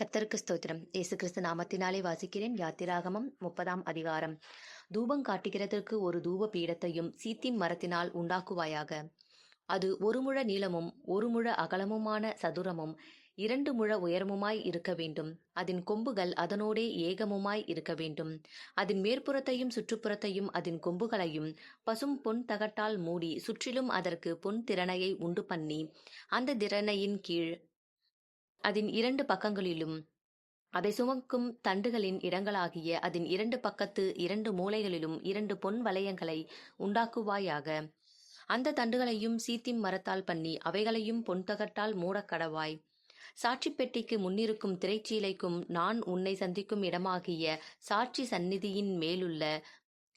கத்தருக்கு ஸ்தோத்திரம். இயேசு கிறிஸ்து நாமத்தினாலே வாசிக்கிறேன். யாத்திராகமம் முப்பதாம் அதிகாரம். தூபம் காட்டுகிறதற்கு ஒரு தூப பீடத்தையும் சீத்திம் மரத்தினால் உண்டாக்குவாயாக. அது ஒரு முழ நீளமும் ஒரு முழ அகலமுமான சதுரமும் இரண்டு முழ உயரமுமாய் இருக்க வேண்டும். அதன் கொம்புகள் அதனோடே ஏகமுமாய் இருக்க வேண்டும். அதன் மேற்புறத்தையும் சுற்றுப்புறத்தையும் அதன் கொம்புகளையும் பசும் பொன் தகட்டால் மூடி சுற்றிலும் அதற்கு பொன் திறனையை உண்டு பண்ணி அந்த திறனையின் கீழ் அதன் இரண்டு பக்கங்களிலும். அதை சுமக்கும் தண்டுகளின் இடங்களாகிய அதன் இரண்டு பக்கத்து இரண்டு மூலைகளிலும் இரண்டு பொன் வளையங்களை உண்டாக்குவாயாக. அந்த தண்டுகளையும் சீத்திம் மரத்தால் பண்ணி அவைகளையும் பொன்தகட்டால் மூடக் கடவாய். சாட்சி பெட்டிக்கு முன்னிருக்கும் திரைச்சீலைக்கும் நான் உன்னை சந்திக்கும் இடமாகிய சாட்சி சந்நிதியின் மேலுள்ள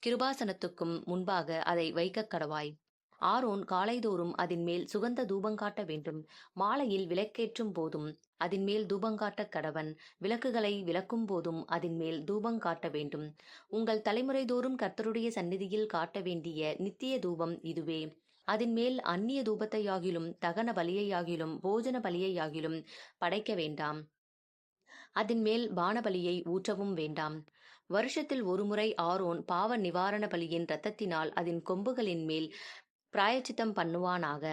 கிருபாசனத்துக்கும் முன்பாக அதை வைக்கக் கடவாய். ஆரோன் காலைதோறும் அதன் மேல் சுகந்த தூபங்காட்ட வேண்டும். மாலையில் விளக்கேற்றும் போதும் அதன் மேல் தூபங்காட்ட கடவன். விளக்குகளை விளக்கும் போதும் அதன் மேல் தூபங்காட்ட வேண்டும். உங்கள் தலைமுறைதோறும் கர்த்தருடைய சந்நிதியில் காட்ட வேண்டிய நித்திய தூபம் இதுவே. அதன் மேல் அந்நிய தூபத்தையாகிலும் தகன பலியையாகிலும் போஜன பலியையாகிலும் படைக்க வேண்டாம். அதன் மேல் பானபலியை ஊற்றவும் வேண்டாம். வருஷத்தில் ஒருமுறை ஆரோன் பாவ நிவாரண பலியின் இரத்தத்தினால் அதன் கொம்புகளின் மேல் பிராயச்சித்தம் பண்ணுவானாக?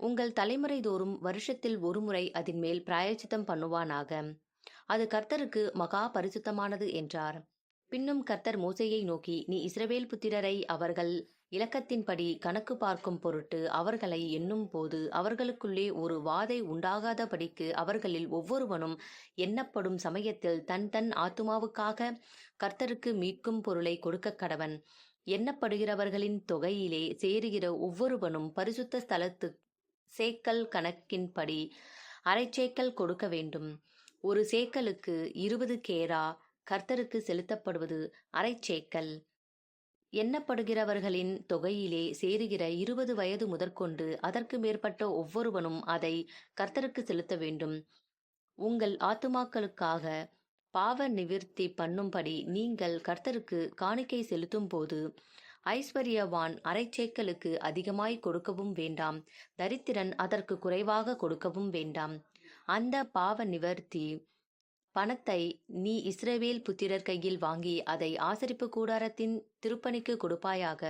உங்கள் தலைமுறை தோறும் வருஷத்தில் ஒருமுறை அதன் மேல் பிராயச்சித்தம் பண்ணுவானாக? அது கர்த்தருக்கு மகா பரிசுத்தமானது என்றார். பின்னும் கர்த்தர் மோசையை நோக்கி நீ இஸ்ரவேல் புத்திரரை அவர்கள் இலக்கத்தின்படி கணக்கு பார்க்கும் பொருட்டு அவர்களை எண்ணும் போது அவர்களுக்குள்ளே ஒரு வாதை உண்டாகாதபடிக்கு அவர்களில் ஒவ்வொருவனும் எண்ணப்படும் சமயத்தில் தன் தன் ஆத்துமாவுக்காக கர்த்தருக்கு மீட்கும் பொருளை கொடுக்க கடவன். எண்ணப்படுகிறவர்களின் தொகையிலே சேருகிற ஒவ்வொருவனும் பரிசுத்த ஸ்தலத்து சேக்கல் கணக்கின்படி அரைச்சேக்கல் கொடுக்க வேண்டும். ஒரு சேக்கலுக்கு இருபது கேரா கர்த்தருக்கு செலுத்தப்படுவது அரைச்சேக்கல் எண்ணப்படுகிறவர்களின் தொகையிலே சேருகிற இருபது வயது முதற்கொண்டு அதற்கு மேற்பட்ட ஒவ்வொருவனும் அதை கர்த்தருக்கு செலுத்த வேண்டும். உங்கள் ஆத்துமாக்களுக்காக பாவ நிவிற்த்தி பண்ணும்படி நீங்கள் கர்த்தருக்கு காணிக்கை செலுத்தும் போது ஐஸ்வர்யவான் அரைச்சேக்கலுக்கு அதிகமாய் கொடுக்கவும் வேண்டாம். தரித்திரன் அதற்கு குறைவாக கொடுக்கவும் வேண்டாம். அந்த பாவ நிவர்த்தி பணத்தை நீ இஸ்ரவேல் புத்திரர் கையில் வாங்கி அதை ஆசரிப்பு கூடாரத்தின் திருப்பணிக்கு கொடுப்பாயாக.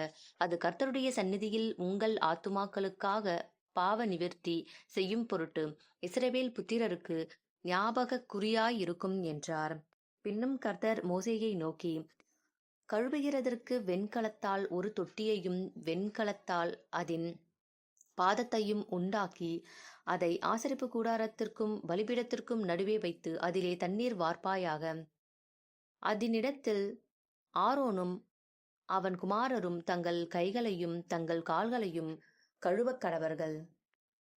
அது கர்த்தருடைய சந்நிதியில் உங்கள் ஆத்துமாக்களுக்காக பாவ நிவர்த்தி செய்யும் பொருட்டு இஸ்ரவேல் புத்திரருக்கு ஞாபகக் குறியாயிருக்கும் என்றார். பின்னும் கர்த்தர் மோசேயை நோக்கி கழுவுகிறதற்கு வெண்கலத்தால் ஒரு தொட்டியையும் வெண்கலத்தால் அதன் பாதத்தையும் உண்டாக்கி அதை ஆசரிப்பு கூடாரத்திற்கும் பலிபீடத்திற்கும் நடுவே வைத்து அதிலே தண்ணீர் வார்ப்பாயாக அதனிடத்தில் ஆரோனும் அவன் குமாரரும் தங்கள் கைகளையும் தங்கள் கால்களையும் கழுவக் கடவர்கள்.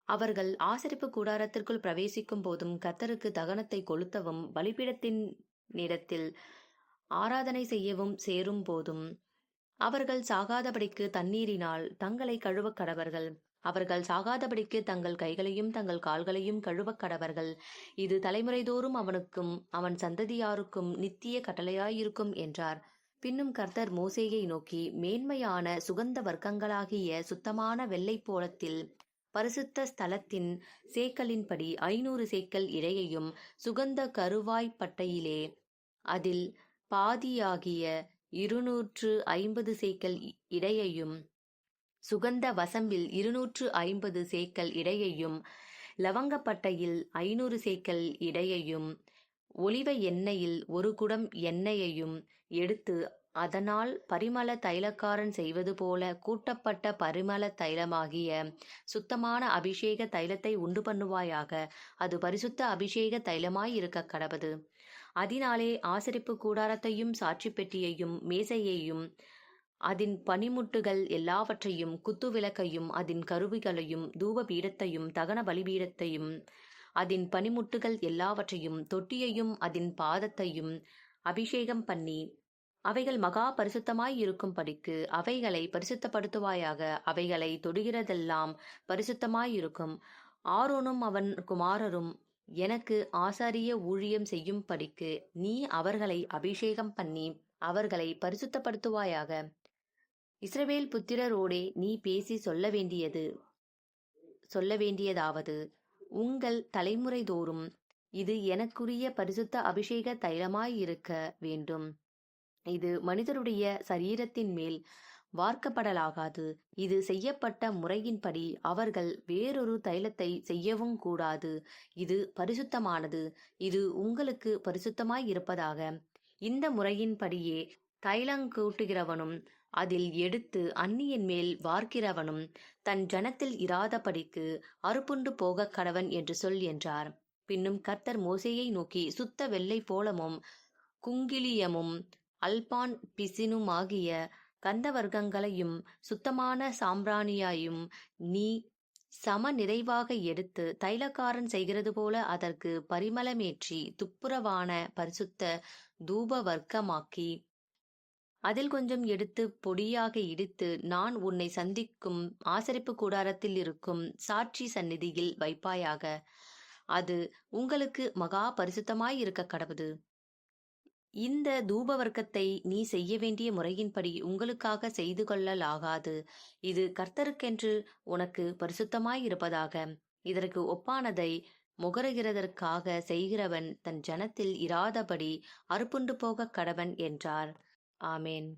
அவர்கள் ஆசரிப்பு கூடாரத்திற்குள் பிரவேசிக்கும் போதும் கத்தருக்கு தகனத்தை கொளுத்தவும் பலிபீடத்தின் இடத்தில் ஆராதனை செய்யவும் சேரும் போதும். அவர்கள் சாகாதபடிக்கு தண்ணீரினால் தங்களை கழுவக் கடவர்கள். அவர்கள் சாகாதபடிக்கு தங்கள் கைகளையும் தங்கள் கால்களையும் கழுவக் கடவர்கள். இது தலைமுறைதோறும் அவனுக்கும் அவன் சந்ததியாருக்கும் நித்திய கட்டளையாயிருக்கும் என்றார். பின்னும் கர்த்தர் மோசேயை நோக்கி மேன்மையான சுகந்த வர்க்கங்களாகிய சுத்தமான வெள்ளை போலத்தில் பரிசுத்த ஸ்தலத்தின் சேக்கலின்படி ஐநூறு சேக்கல் இடையையும் சுகந்த கருவாய்ப்பட்டையிலே அதில் பாதியாகிய இருநூற்று ஐம்பது சேக்கல் இடையையும் சுகந்த வசம்பில் இருநூற்று ஐம்பது சேக்கல் இடையையும் லவங்கப்பட்டையில் ஐநூறு சேக்கல் இடையையும் ஒலிவ எண்ணெயில் ஒரு குடம் எண்ணெயையும் எடுத்து அதனால் பரிமள தைலக்காரன் செய்வது போல கூட்டப்பட்ட பரிமள தைலமாகிய சுத்தமான அபிஷேக தைலத்தை உண்டு பண்ணுவாயாக. அது பரிசுத்த அபிஷேக தைலமாய் இருக்க கடவது. அதனாலே ஆசரிப்பு கூடாரத்தையும் சாட்சி பெட்டியையும் மேசையையும் அதன் பனிமுட்டுகள் எல்லாவற்றையும் குத்து விளக்கையும் அதன் கருவிகளையும் தூப பீடத்தையும் தகன பலிபீடத்தையும் அதன் பனிமுட்டுகள் எல்லாவற்றையும் தொட்டியையும் அதன் பாதத்தையும் அபிஷேகம் பண்ணி அவைகள் மகா பரிசுத்தமாய் இருக்கும்படிக்கு அவைகளை பரிசுத்தப்படுத்துவாயாக. அவைகளை தொடுகிறதெல்லாம் பரிசுத்தமாய் இருக்கும். ஆரோனும் அவன் குமாரரும் எனக்கு ஆசாரிய ஊழியம் செய்யும் படிக்கு நீ அவர்களை அபிஷேகம் பண்ணி அவர்களை பரிசுத்தப்படுத்துவாயாக. இஸ்ரவேல் புத்திரரோடே நீ பேசி சொல்ல வேண்டியது சொல்ல வேண்டியதாவது உங்கள் தலைமுறை தோறும் இது எனக்குரிய பரிசுத்த அபிஷேக தைலமாயிருக்க வேண்டும். இது மனிதருடைய சரீரத்தின் மேல் வார்க்கப்படலாகாது. இது செய்யப்பட்ட முறையின்படி அவர்கள் வேறொரு தைலத்தை செய்யவும் கூடாது. இது பரிசுத்தமானது. இது உங்களுக்கு பரிசுத்தமாய் இருப்பதாக. இந்த முறையின்படியே தைலங்கூட்டுகிறவனும் அதில் எடுத்து அந்நியன் மேல் வார்க்கிறவனும் தன் ஜனத்தில் இராதபடிக்கு அறுப்புண்டு போக கடவன் என்று சொல் என்றார். பின்னும் கர்த்தர் மோசையை நோக்கி சுத்த வெள்ளை போலமும் குங்கிலியமும் அல்பான் பிசினுமாகிய கந்தவர்க்கங்களையும் சுத்தமான சாம்பிராணியாயும் நீ சம நிறைவாக எடுத்து தைலக்காரன் செய்கிறது போல அதற்கு பரிமளமேற்றி துப்புரவான பரிசுத்த தூப வர்க்கமாக்கி அதில் கொஞ்சம் எடுத்து பொடியாக இடித்து நான் உன்னை சந்திக்கும் ஆசரிப்பு கூடாரத்தில் இருக்கும் சாட்சி சந்நிதியில் வைப்பாயாக. அது உங்களுக்கு மகா பரிசுத்தமாய் இருக்க கடவுது. இந்த தூப வர்க்கத்தை நீ செய்ய வேண்டிய முறையின்படி உங்களுக்காக செய்து கொள்ளலாகாது. இது கர்த்தருக்கென்று உனக்கு பரிசுத்தமாய் இருப்பதாக இதற்கு ஒப்பானதை முகருகிறதற்காக செய்கிறவன் தன் ஜனத்தில் இராதபடி அறுப்புண்டு போகக் கடவன் என்றார். ஆமேன்.